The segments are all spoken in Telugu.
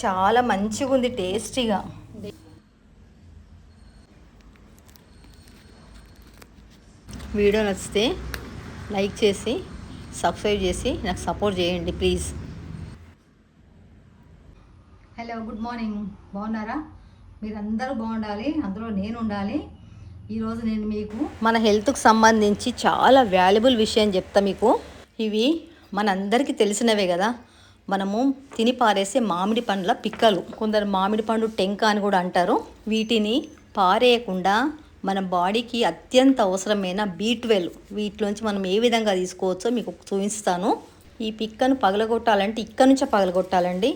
చాలా మంచిగా ఉంది టేస్టీగా. వీడియో నచ్చితే లైక్ చేసి సబ్స్క్రైబ్ చేసి నాకు సపోర్ట్ చేయండి ప్లీజ్. Hello good morning. బాగున్నారా? మీరందరూ బాగుండాలి అందులో నేను ఉండాలి. ఈరోజు నేను మీకు మన హెల్త్కి సంబంధించి చాలా వాల్యుబుల్ విషయం చెప్తా మీకు. ఇవి మనందరికీ తెలిసినవే కదా. మనము తిని పారేసే మామిడి పండ్ల పిక్కలు. కొందరు మామిడి పండు టెంక అని కూడా అంటారు. వీటిని పారేయకుండా మన బాడీకి అత్యంత అవసరమైన బీ ట్వెల్వ్ వీటిలోంచి మనం ఏ విధంగా తీసుకోవచ్చో మీకు చూపిస్తాను. ఈ పిక్కను పగలగొట్టాలంటే ఇక్కడ నుంచే పగలగొట్టాలండి.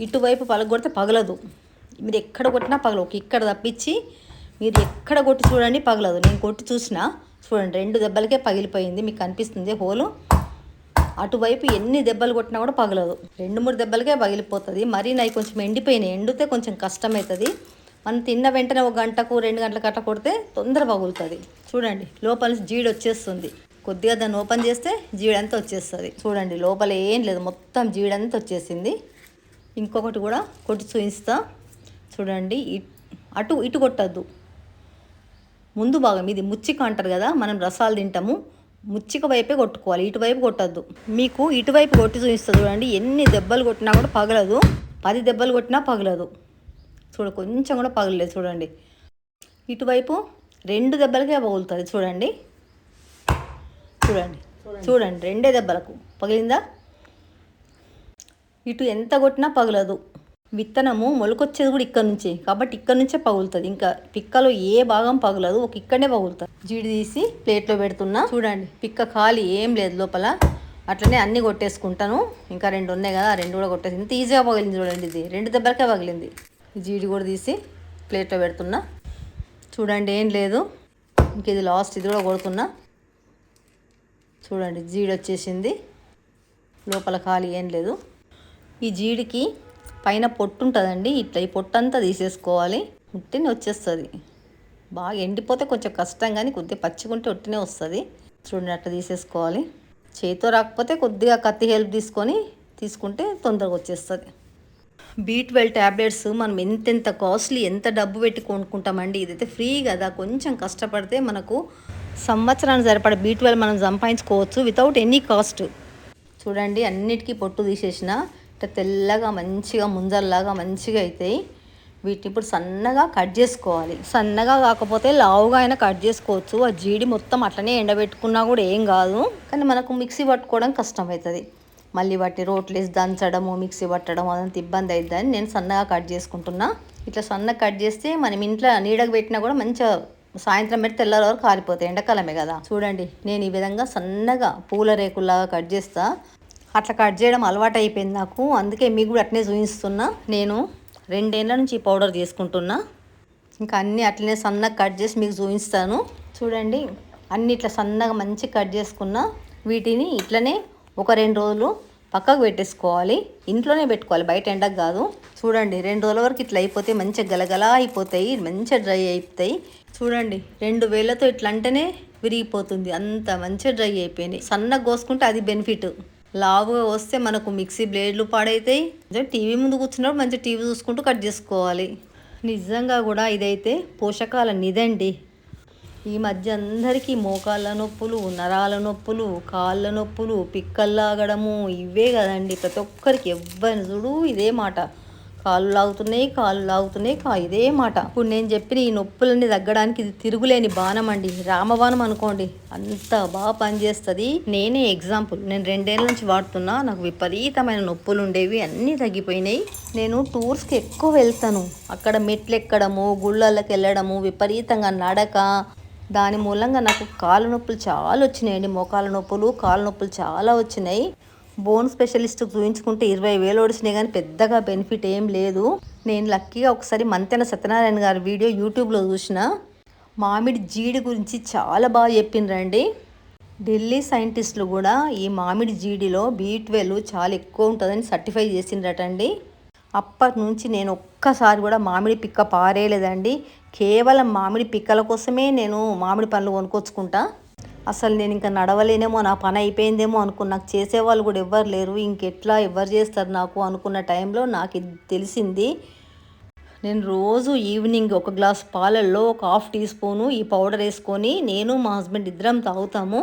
ఇటువైపు పగలగొడితే పగలదు. మీరు ఎక్కడ కొట్టినా పగలవు. ఇక్కడ తప్పించి మీరు ఎక్కడ కొట్టి చూడండి పగలదు. నేను కొట్టి చూసినా చూడండి రెండు దెబ్బలకే పగిలిపోయింది. మీకు కనిపిస్తుంది హోలు. అటువైపు ఎన్ని దెబ్బలు కొట్టినా కూడా పగలదు. రెండు మూడు దెబ్బలకే పగిలిపోతుంది. మరీ నాయి కొంచెం ఎండిపోయినాయి ఎండితే కొంచెం కష్టమవుతుంది మనం తిన్న వెంటనే ఒక గంటకు రెండు గంటలకు కట్ట కొడితే తొందర పగులుతుంది. చూడండి లోపల జీడి వచ్చేస్తుంది. కొద్దిగా దాన్ని ఓపెన్ చేస్తే జీడంతా వచ్చేస్తుంది. చూడండి లోపల ఏం లేదు. మొత్తం జీడంతా వచ్చేసింది. ఇంకొకటి కూడా కొట్టి చూపిస్తా. చూడండి అటు ఇటు కొట్టద్దు. ముందు భాగం ఇది ముచ్చిక అంటారు కదా మనం రసాలు తింటాము. ముచ్చిక వైపే కొట్టుకోవాలి ఇటువైపు కొట్టద్దు. మీకు ఇటువైపు కొట్టి చూపిస్తుంది చూడండి ఎన్ని దెబ్బలు కొట్టినా కూడా పగలదు. పది దెబ్బలు కొట్టినా పగలదు. చూడ కొంచెం కూడా పగలలేదు చూడండి. ఇటువైపు రెండు దెబ్బలకే పగులుతుంది చూడండి. చూడండి చూడండి రెండే దెబ్బలకు. పగిలిందా? ఇటు ఎంత కొట్టినా పగలదు. విత్తనము మొలకొచ్చేది కూడా ఇక్కడ నుంచే. కాబట్టి ఇక్కడ నుంచే పగులుతుంది. ఇంకా పిక్కలో ఏ భాగం పగలదు ఒక ఇక్కడనే పగులుతుంది. జీడి తీసి ప్లేట్లో పెడుతున్నా. చూడండి పిక్క ఖాళీ ఏం లేదు లోపల. అట్లనే అన్ని కొట్టేసుకుంటాను. ఇంకా రెండు ఉన్నాయి కదా రెండు కూడా కొట్టేసి. ఇంత ఈజీగా పగిలింది చూడండి ఇది. రెండు దెబ్బలకే పగిలింది. జీడి కూడా తీసి ప్లేట్లో పెడుతున్నా. చూడండి ఏం లేదు. ఇంక ఇది లాస్ట్ ఇది కూడా కొడుతున్నా. చూడండి జీడి వచ్చేసింది. లోపల ఖాళీ ఏం లేదు. ఈ జీడికి పైన పొట్టు ఉంటుందండి. ఇట్లా ఈ పొట్టు అంతా తీసేసుకోవాలి. ఉట్టిని వచ్చేస్తుంది. బాగా ఎండిపోతే కొంచెం కష్టం కానీ కొద్దిగా పచ్చిగుంటే ఉట్టినే వస్తుంది. చూడండి అట్లా తీసేసుకోవాలి. చేతితో రాకపోతే కొద్దిగా కత్తి హెల్ప్ తీసుకొని తీసుకుంటే తొందరగా వచ్చేస్తుంది. బీట్వెల్ ట్యాబ్లెట్స్ మనం ఎంతెంత కాస్ట్లీ ఎంత డబ్బు పెట్టి కొనుక్కుంటామండి. ఇదైతే ఫ్రీ కదా. కొంచెం కష్టపడితే మనకు సంవత్సరానికి సరిపడే బీట్వెల్ మనం సంపాదించుకోవచ్చు వితౌట్ ఎనీ కాస్ట్. చూడండి అన్నిటికీ పొట్టు తీసేసిన. ఇట్లా తెల్లగా మంచిగా ముంజల్లాగా మంచిగా అవుతాయి వీటిని ఇప్పుడు సన్నగా కట్ చేసుకోవాలి. సన్నగా కాకపోతే లావుగా అయినా కట్ చేసుకోవచ్చు. ఆ జీడి మొత్తం అట్లనే ఎండబెట్టుకున్నా కూడా ఏం కాదు. కానీ మనకు మిక్సీ పట్టుకోవడం కష్టం అవుతుంది మళ్ళీ వాటి రోట్లేసి దంచడము మిక్సీ పట్టడం అదంతా ఇబ్బంది అవుతుందని నేను సన్నగా కట్ చేసుకుంటున్నా. ఇట్లా సన్నగా కట్ చేస్తే మనం ఇంట్లో నీడకు పెట్టినా కూడా మంచిగా సాయంత్రం పెట్టి తెల్లారి వరకు కాలిపోతాయి. ఎండాకాలమే కదా. చూడండి నేను ఈ విధంగా సన్నగా పూల రేకుల్లాగా కట్ చేస్తా. అట్లా కట్ చేయడం అలవాటు అయిపోయింది నాకు. అందుకే మీకు కూడా అట్నే చూపిస్తున్నా. నేను రెండేళ్ళ నుంచి ఈ పౌడర్ చేసుకుంటున్నా ఇంకా అన్నీ అట్లనే సన్నగా కట్ చేసి మీకు చూపిస్తాను. చూడండి అన్ని ఇట్లా సన్నగా మంచి కట్ చేసుకున్నా వీటిని ఇట్లనే ఒక రెండు రోజులు పక్కకు పెట్టేసుకోవాలి. ఇంట్లోనే పెట్టుకోవాలి బయట ఎండకు కాదు. చూడండి రెండు రోజుల వరకు ఇట్లా అయిపోతే మంచిగా గలగలా అయిపోతాయి మంచిగా డ్రై అయిపోతాయి. చూడండి రెండు వేలతో ఇట్లా అంటేనే విరిగిపోతుంది. అంత మంచిగా డ్రై అయిపోయినాయి సన్నగా కోసుకుంటే అది బెనిఫిట్. లావుగా వస్తే మనకు మిక్సీ బ్లేడ్లు పాడైతాయి. టీవీ ముందు కూర్చున్నప్పుడు మంచి టీవీ చూసుకుంటూ కట్ చేసుకోవాలి. నిజంగా కూడా ఇదైతే పోషకాల నిదండి. ఈ మధ్య అందరికీ మోకాళ్ళ నొప్పులు నరాల నొప్పులు కాళ్ళ నొప్పులు పిక్కల్లాగడము ఇవే కదండి. ప్రతి ఒక్కరికి ఎవ్వరిని చూడు ఇదే మాట. కాళ్ళు లాగుతున్నాయి కాళ్ళు లాగుతున్నాయి కా ఇదే మాట. ఇప్పుడు నేను చెప్పిన ఈ నొప్పులన్నీ తగ్గడానికి ఇది తిరుగులేని బాణం అండి. రామబాణం అనుకోండి అంత బాగా పనిచేస్తుంది నేనే ఎగ్జాంపుల్. నేను రెండేళ్ళ నుంచి వాడుతున్నా నాకు విపరీతమైన నొప్పులు ఉండేవి అన్నీ తగ్గిపోయినాయి. నేను టూర్స్కి ఎక్కువ వెళ్తాను. అక్కడ మెట్లు ఎక్కడము గుళ్ళకి వెళ్ళడము విపరీతంగా నడక దాని మూలంగా నాకు కాళ్ళ నొప్పులు చాలా వచ్చినాయండి. మోకాళ్ళ నొప్పులు కాళ్ళ నొప్పులు చాలా వచ్చినాయి. బోన్ స్పెషలిస్ట్ చూపించుకుంటే ఇరవై వేలు ఓడిసినాయి కానీ పెద్దగా బెనిఫిట్ ఏం లేదు. నేను లక్కీగా ఒకసారి మంతెన సత్యనారాయణ గారి వీడియో యూట్యూబ్లో చూసిన. మామిడి జీడి గురించి చాలా బాగా చెప్పినరండి ఢిల్లీ సైంటిస్టులు కూడా ఈ మామిడి జీడిలో బీ ట్వెల్వ్ చాలా ఎక్కువ ఉంటుందని సర్టిఫై చేసిండ్రటండి అప్పటి నుంచి నేను ఒక్కసారి కూడా మామిడి పిక్క పారేయలేదండి. కేవలం మామిడి పిక్కల కోసమే నేను మామిడి పండ్లు కొనుక్కొచ్చుకుంటా. అసలు నేను ఇంకా నడవలేనేమో నా పని అయిపోయిందేమో అనుకున్న నాకు చేసేవాళ్ళు కూడా ఎవ్వరు లేరు. ఇంకెట్లా ఎవరు చేస్తారు నాకు అనుకున్న టైంలో నాకు ఇది తెలిసింది. నేను రోజు ఈవినింగ్ ఒక గ్లాస్ పాలల్లో ఒక హాఫ్ టీ స్పూను ఈ పౌడర్ వేసుకొని నేను మా హస్బెండ్ ఇద్దరం తాగుతాము.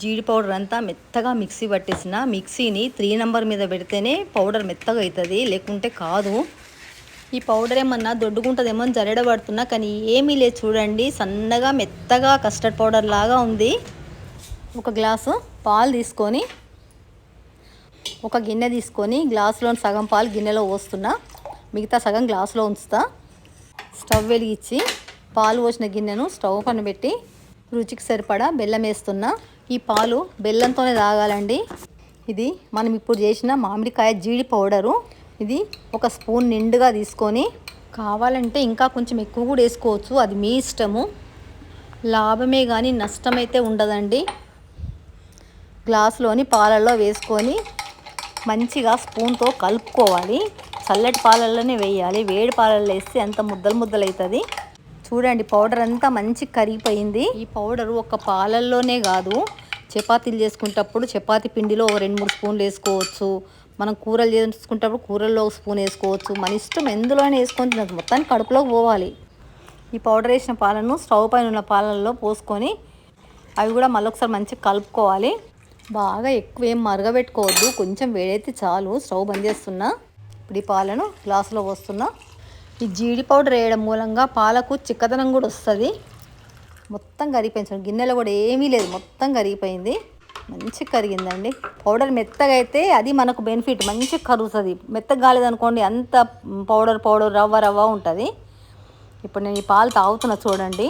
జీడి పౌడర్ అంతా మెత్తగా మిక్సీ పట్టేసిన మిక్సీని త్రీ నెంబర్ మీద పెడితేనే పౌడర్ మెత్తగా అవుతుంది లేకుంటే కాదు. ఈ పౌడర్ ఏమన్నా దొడ్డుకుంటుందేమో అని జరడబడుతున్నా కానీ ఏమీ లేదు. చూడండి సన్నగా మెత్తగా కస్టర్డ్ పౌడర్ లాగా ఉంది. ఒక గ్లాసు పాలు తీసుకొని ఒక గిన్నె తీసుకొని గ్లాసులో సగం పాలు గిన్నెలో పోస్తున్నా. మిగతా సగం గ్లాసులో ఉంచుతా. స్టవ్ వెలిగించి పాలు పోసిన గిన్నెను స్టవ్ పైన పెట్టి రుచికి సరిపడా బెల్లం వేస్తున్నా. ఈ పాలు బెల్లంతోనే తాగాలండి. ఇది మనం ఇప్పుడు చేసిన మామిడికాయ జీడి పౌడరు ఇది ఒక స్పూన్ నిండుగా తీసుకొని కావాలంటే ఇంకా కొంచెం ఎక్కువ కూడా వేసుకోవచ్చు. అది మీ ఇష్టము. లాభమే కానీ నష్టమైతే ఉండదండి. గ్లాసులోని పాలల్లో వేసుకొని మంచిగా స్పూన్తో కలుపుకోవాలి. చల్లటి పాలల్లోనే వేయాలి. వేడి పాలల్లో వేస్తే అంత ముద్దలు ముద్దలు అవుతుంది చూడండి పౌడర్ అంతా మంచి కరిగిపోయింది. ఈ పౌడర్ ఒక పాలల్లోనే కాదు. చపాతీలు చేసుకునేటప్పుడు చపాతీ పిండిలో ఒక రెండు మూడు స్పూన్లు వేసుకోవచ్చు. మనం కూరలు చేసుకుంటప్పుడు కూరల్లో ఒక స్పూన్ వేసుకోవచ్చు. మన ఇష్టం ఎందులోనే వేసుకొని తినచ్చు. మొత్తానికి కడుపులోకి పోవాలి. ఈ పౌడర్ వేసిన పాలను స్టవ్ పైన ఉన్న పాలల్లో పోసుకొని అవి కూడా మళ్ళొకసారి మంచిగా కలుపుకోవాలి. బాగా ఎక్కువ ఏం మరగబెట్టుకోవద్దు. కొంచెం వేడైతే చాలు. స్టవ్ బంద్ చేస్తున్నా. ఇప్పుడు ఈ పాలను గ్లాసులో పోస్తున్నా. ఈ జీడి పౌడర్ వేయడం మూలంగా పాలకు చిక్కదనం కూడా వస్తుంది. మొత్తం కరిగిపోయింది గిన్నెలో కూడా ఏమీ లేదు. మొత్తం కరిగిపోయింది. మంచిగా కరిగిందండి. పౌడర్ మెత్తగా అయితే అది మనకు బెనిఫిట్. మంచిగా కరుగుతుంది మెత్తగా కాలేదనుకోండి అంత పౌడర్ పౌడర్ రవ్వ రవ్వ ఉంటుంది. ఇప్పుడు నేను ఈ పాలు తాగుతున్నా చూడండి.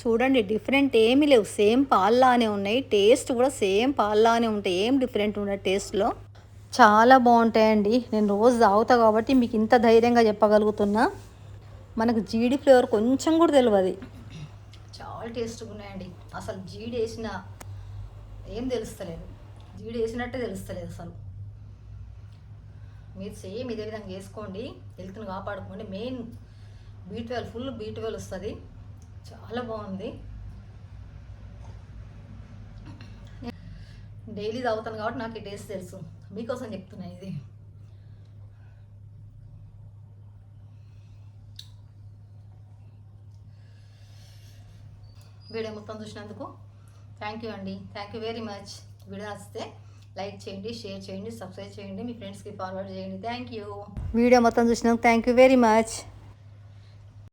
చూడండి డిఫరెంట్ ఏమీ లేవు. సేమ్ పాల్లానే ఉన్నాయి. టేస్ట్ కూడా సేమ్ పాల్లానే ఉంటాయి. ఏం డిఫరెంట్ ఉండదు టేస్ట్లో. చాలా బాగుంటాయండి. నేను రోజు తాగుతా కాబట్టి మీకు ఇంత ధైర్యంగా చెప్పగలుగుతున్నా. మనకు జీడి ఫ్లేవర్ కొంచెం కూడా తెలియదు చాలా టేస్ట్గా ఉన్నాయండి. అసలు జీడి వేసిన ఏం తెలుస్తలేదు. జీడి వేసినట్టే తెలుస్తలేదు అసలు. మీరు సేమ్ ఇదే విధంగా వేసుకోండి హెల్త్ని కాపాడుకోండి. Main B twelve full B twelve వస్తుంది. చాలా బాగుంది. డైలీ తాగుతాను కాబట్టి నాకు ఈ టేస్ట్ తెలుసు. మీకోసం చెప్తున్నా ఇది. వీడియో మొత్తం చూసినందుకు థ్యాంక్ యూ అండి thank you very much video నచ్చితే లైక్ చేయండి షేర్ చేయండి సబ్స్క్రైబ్ చేయండి మీ ఫ్రెండ్స్కి ఫార్వర్డ్ చేయండి. థ్యాంక్ యూ వీడియో మొత్తం చూసినందుకు థ్యాంక్ యూ వెరీ మచ్